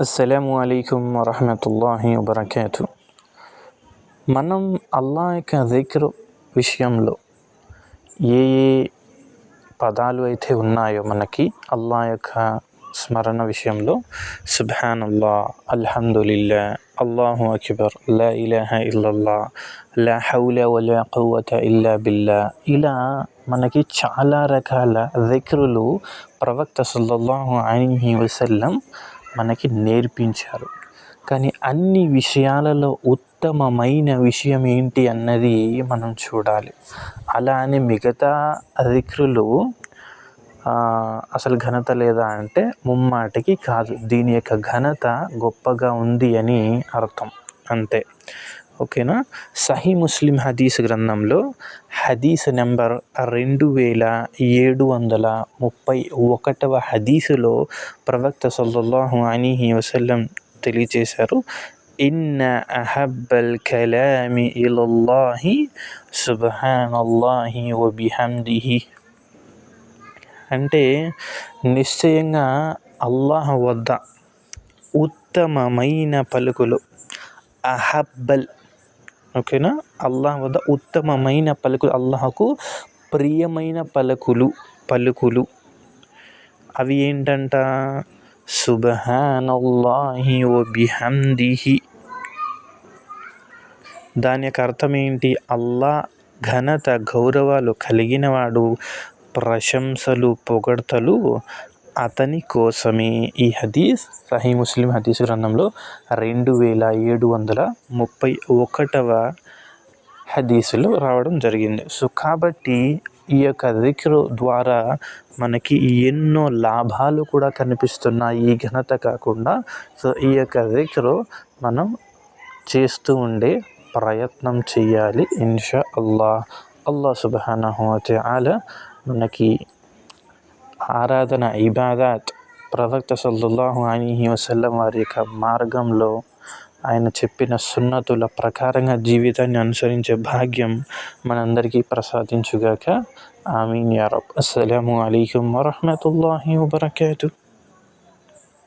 అస్సలం అయికం వరహమతుల్లాహి వబర్కాతు మనం అల్లా యొక్క జిక్ర్ విషయంలో ఏ ఏ పదాలు అయితే ఉన్నాయో మనకి అల్లా యొక్క స్మరణ విషయంలో సుబ్హాన్ అల్లా అల్హందుల్లా అల్లాహు అక్బర్ లా ఇలాహ ఇల్లల్లా లా హౌల వలా కువత ఇల్లా బిల్లా. ఇలా మనకి చాలా రకాల దిక్రులు ప్రవక్త సల్లల్లాహు అలైహి వసల్లం మనకి నేర్పించారు. కానీ అన్ని విషయాలలో ఉత్తమమైన విషయం ఏంటి అన్నది మనం చూడాలి. అలా అని మిగతా దిక్రులు అసలు ఘనత లేదా అంటే ముమ్మాటికి కాదు. దీని యొక్క ఘనత గొప్పగా ఉంది అని అర్థం. అంతే. ఓకేనా? సహీ ముస్లిం హదీస్ గ్రంథంలో హదీస్ నెంబర్ రెండు వేల ఏడు వందల ముప్పై ఒకటవ హదీసులో ప్రవక్త సల్లల్లాహు అలీహి వసల్లం తెలియచేశారు ఇన్న అహబ్బల్ కలామి ఇలల్లాహి సుబ్హానల్లాహి వబిహమ్దిహి. అంటే నిశ్చయంగా అల్లాహ్ వద్ద ఉత్తమమైన పలుకులు అహబ్బల్ ఓకేనా? అల్లాహ్ వద్ద ఉత్తమమైన పలుకులు అల్లాహకు ప్రియమైన పలుకులు పలుకులు. అవి ఏంటంట? సుబహానల్లాహి బిహమ్దిహి. దాని యొక్క అర్థం ఏంటి? అల్లా ఘనత గౌరవాలు కలిగినవాడు ప్రశంసలు పొగడ్తలు అతని కోసమే ఈ హదీస్ సహీ ముస్లిం హదీస్ గ్రంథంలో రెండు వేల ఏడు వందల ముప్పై ఒకటవ హదీసులు రావడం జరిగింది. సో కాబట్టి ఈ యొక్క దిక్రు ద్వారా మనకి ఎన్నో లాభాలు కూడా కనిపిస్తున్నాయి ఈ ఘనత కాకుండా. సో ఈ యొక్క దిక్రు మనం చేస్తూ ఉండే ప్రయత్నం చేయాలి ఇన్షా అల్లా అల్లా సుబహానహు అల మనకి ఆరాధన ఇబాదాత్. ప్రవక్త సల్లల్లాహు అలీహి వసల్లం వారి యొక్క మార్గంలో ఆయన చెప్పిన సున్నతుల ప్రకారంగా జీవితాన్ని అనుసరించే భాగ్యం మనందరికీ ప్రసాదించుగాక. ఆమీన్ యారబ్ అస్సలం అస్సలాము వరహమూల వరహమతుల్లాహి